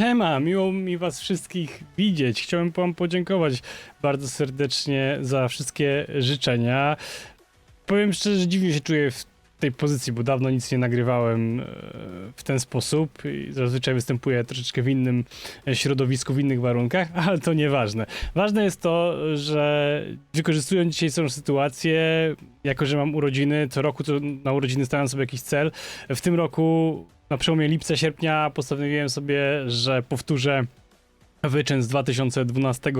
Siema, miło mi was wszystkich widzieć. Chciałem wam podziękować bardzo serdecznie za wszystkie życzenia. Powiem szczerze, że dziwnie się czuję w tej pozycji, bo dawno nic nie nagrywałem e, w ten sposób zazwyczaj występuję troszeczkę w innym e, środowisku, w innych warunkach, ale to nieważne. Ważne jest to, że wykorzystując dzisiejszą sytuację, jako że mam urodziny, co roku to na urodziny stawiam sobie jakiś cel. W tym roku na przełomie lipca, sierpnia postanowiłem sobie, że powtórzę wyczyn z 2012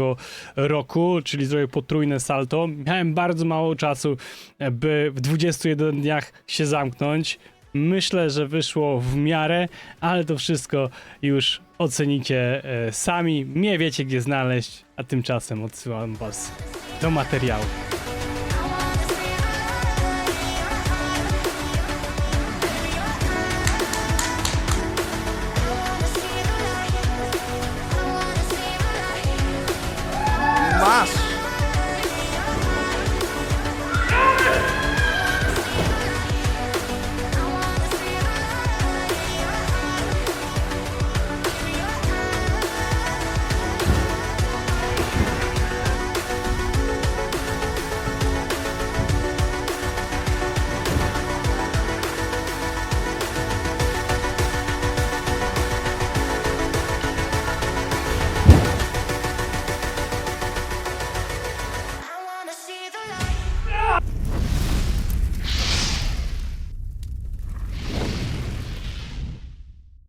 roku, czyli zrobię potrójne salto. Miałem bardzo mało czasu, by w 21 dniach się zamknąć. Myślę, że wyszło w miarę, ale to wszystko już ocenicie e, sami. Nie wiecie, gdzie znaleźć, a tymczasem odsyłam was do materiału.